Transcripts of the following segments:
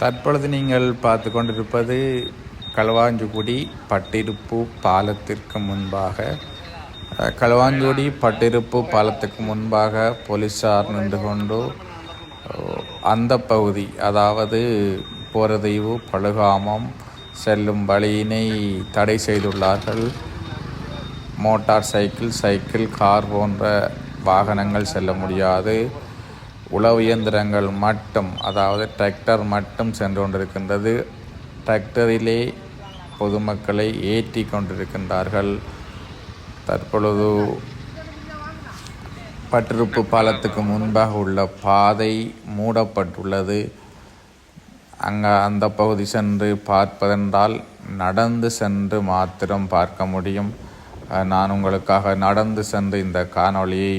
தற்பொழுது நீங்கள் பார்த்து கொண்டிருப்பது களுவாஞ்சுகுடி பட்டிருப்பு பாலத்திற்கு முன்பாக. அஹ், களுவாஞ்சுகுடி பட்டிருப்பு பாலத்துக்கு முன்பாக போலீஸார் நின்று கொண்டு அந்த பகுதி அதாவது போரதீவு பழுகாமம் செல்லும் வழியினை தடை செய்துள்ளார்கள். மோட்டார் சைக்கிள் சைக்கிள் கார் போன்ற வாகனங்கள் செல்ல முடியாது. உழவு இயந்திரங்கள் மட்டும் அதாவது டிராக்டர் மட்டும் சென்று கொண்டிருக்கின்றது. டிராக்டரிலே பொதுமக்களை ஏற்றி கொண்டிருக்கின்றார்கள். தற்பொழுது பட்டிருப்பு பாலத்துக்கு முன்பாக உள்ள பாதை மூடப்பட்டுள்ளது. அங்கே அந்த பகுதி சென்று பார்ப்பதென்றால் நடந்து சென்று மாத்திரம் பார்க்க முடியும். நான் உங்களுக்காக நடந்து சென்று இந்த காணொளியை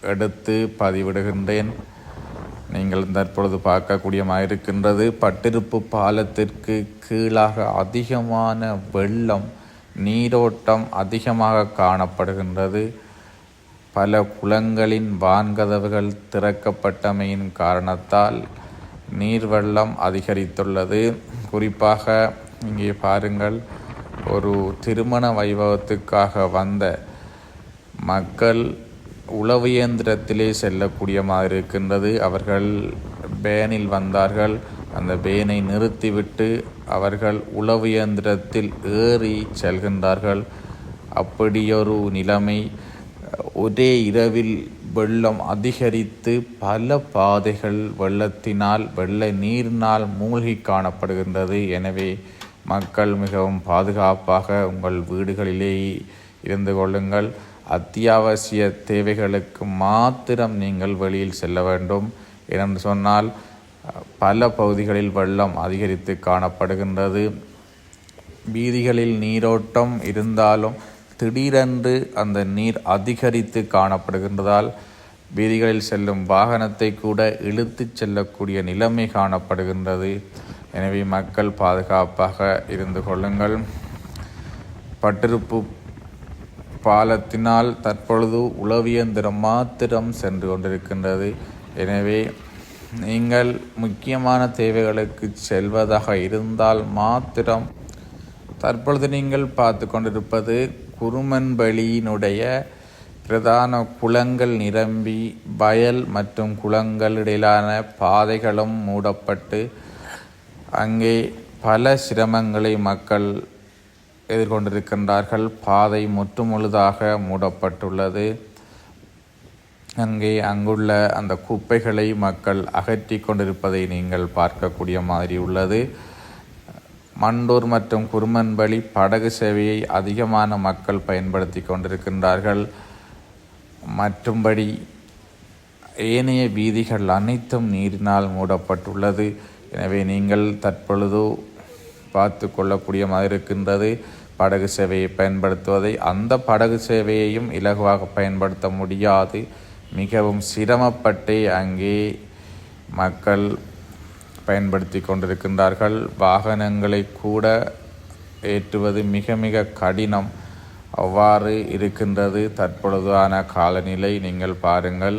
எடுத்து பதிவிடுகின்றேன். நீங்கள் தற்பொழுது பார்க்கக்கூடியமாக இருக்கின்றது பட்டிருப்பு பாலத்திற்கு கீழாக அதிகமான வெள்ளம் நீரோட்டம் அதிகமாக காணப்படுகின்றது. பல குளங்களின் வான்கதவுகள் திறக்கப்பட்டமையின் காரணத்தால் நீர்வெள்ளம் அதிகரித்துள்ளது. குறிப்பாக இங்கே பாருங்கள் ஒரு திருமண வைபவத்துக்காக வந்த மக்கள் உளவு இயந்திரத்திலே செல்லக்கூடிய மாதிரி இருக்கின்றது. அவர்கள் பேனில் வந்தார்கள். அந்த பேனை நிறுத்திவிட்டு அவர்கள் உளவு இயந்திரத்தில் ஏறி செல்கின்றார்கள். அப்படியொரு நிலைமை ஒரே இரவில் வெள்ளம் அதிகரித்து பல பாதைகள் வெள்ளத்தினால் வெள்ள நீரினால் மூழ்கி காணப்படுகின்றது. எனவே மக்கள் மிகவும் பாதுகாப்பாக உங்கள் வீடுகளிலேயே இருந்து கொள்ளுங்கள். அத்தியாவசிய தேவைகளுக்கு மாத்திரம் நீங்கள் வெளியில் செல்ல வேண்டும் ஏனென்று சொன்னால் பல பகுதிகளில் வெள்ளம் அதிகரித்து காணப்படுகின்றது. வீதிகளில் நீரோட்டம் இருந்தாலும் திடீரென்று அந்த நீர் அதிகரித்து காணப்படுகின்றதால் வீதிகளில் செல்லும் வாகனத்தை கூட இழுத்துச் செல்லக்கூடிய நிலைமை காணப்படுகின்றது. எனவே மக்கள் பாதுகாப்பாக இருந்து கொள்ளுங்கள். பட்டிருப்பு பாலத்தினால் தற்பொழுது உளவியந்திரம் மாத்திரம் சென்று கொண்டிருக்கின்றது. எனவே நீங்கள் முக்கியமான தேவைகளுக்கு செல்வதாக இருந்தால் மாத்திரம். தற்பொழுது நீங்கள் பார்த்து கொண்டிருப்பது குருமன்பலியினுடைய பிரதான குளங்கள் நிரம்பி வயல் மற்றும் குளங்கள் இடையிலான பாதைகளும் மூடப்பட்டு அங்கே பல சிரமங்களை மக்கள் எதிர்கொண்டிருக்கின்றார்கள். பாதை முற்றுமுழுதாக மூடப்பட்டுள்ளது. அங்கே அங்குள்ள அந்த குப்பைகளை மக்கள் அகற்றி கொண்டிருப்பதை நீங்கள் பார்க்கக்கூடிய மாதிரி உள்ளது. மண்டூர் மற்றும் குருமன்பலி படகு சேவையை அதிகமான மக்கள் பயன்படுத்தி கொண்டிருக்கின்றார்கள். மற்றும்படி ஏனைய வீதிகள் அனைத்தும் நீரினால் மூடப்பட்டுள்ளது. எனவே நீங்கள் தற்பொழுது பார்த்து கொள்ளக்கூடிய மாதிரி இருக்கின்றது. படகு சேவையை பயன்படுத்துவதை அந்த படகு சேவையையும் இலகுவாக பயன்படுத்த முடியாது. மிகவும் சிரமப்பட்டே அங்கே மக்கள் பயன்படுத்தி கொண்டிருக்கின்றார்கள். வாகனங்களை கூட ஏற்றுவது மிக மிக கடினம். அவ்வாறு இருக்கின்றது. தற்பொழுதான காலநிலை நீங்கள் பாருங்கள்.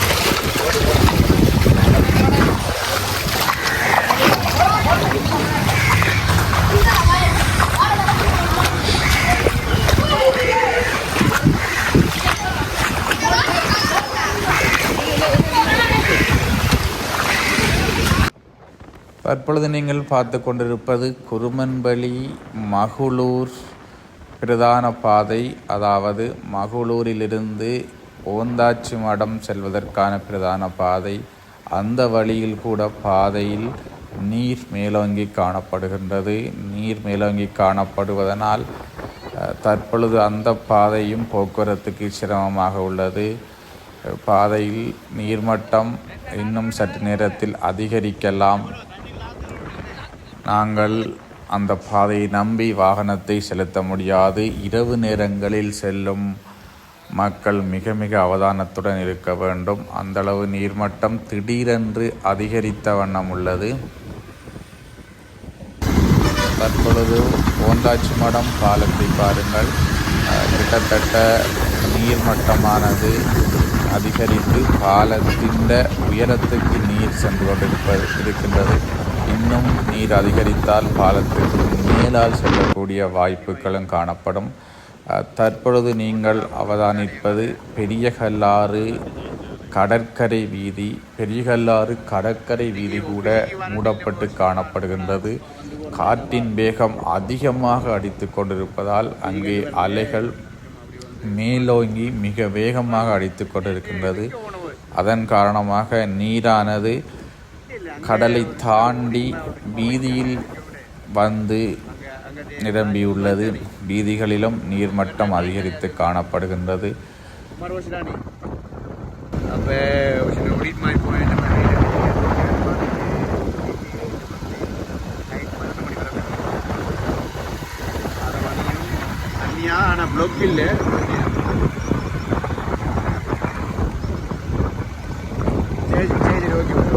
தற்பொழுது நீங்கள் பார்த்து கொண்டிருப்பது குருமன்பலி மகுளூர் பிரதான பாதை அதாவது மகுளூரிலிருந்து ஓந்தாச்சி மடம் செல்வதற்கான பிரதான பாதை. அந்த வழியில் கூட பாதையில் நீர் மேலோங்கி காணப்படுகின்றது. நீர் மேலோங்கி காணப்படுவதனால் தற்பொழுது அந்த பாதையும் போக்குவரத்துக்கு சிரமமாக உள்ளது. பாதையில் நீர்மட்டம் இன்னும் சற்று நேரத்தில் அதிகரிக்கலாம். நாங்கள் அந்த பாதையை நம்பி வாகனத்தை செலுத்த முடியாது. இரவு நேரங்களில் செல்லும் மக்கள் மிக மிக அவதானத்துடன் இருக்க வேண்டும். அந்தளவு நீர்மட்டம் திடீரென்று அதிகரித்த வண்ணம் உள்ளது. தற்பொழுது ஓந்தாச்சி மடம் பாலத்தை பாருங்கள். கிட்டத்தட்ட நீர்மட்டமானது அதிகரித்து பாலத்தின் உயரத்துக்கு நீர் சென்று கொண்டிருப்பது இருக்கின்றது. இன்னும் நீர் அதிகரித்தால் பாலத்திற்கு மேலால் செல்லக்கூடிய வாய்ப்புகளும் காணப்படும். தற்பொழுது நீங்கள் அவதானிப்பது பெரிய கல்லாறு கடற்கரை வீதி பெரிய கல்லாறு கடற்கரை வீதி கூட மூடப்பட்டு காணப்படுகின்றது. காற்றின் வேகம் அதிகமாக அடித்து கொண்டிருப்பதால் அங்கே அலைகள் மேலோங்கி மிக வேகமாக அடித்து கொண்டிருக்கின்றது. அதன் காரணமாக நீரானது கடலை தாண்டி வீதியில் வந்து நிரம்பியுள்ளது. வீதிகளிலும் நீர்மட்டம் அதிகரித்து காணப்படுகின்றது. ஆனால் ப்ளொக் இல்லை. சரி சரி ஓகே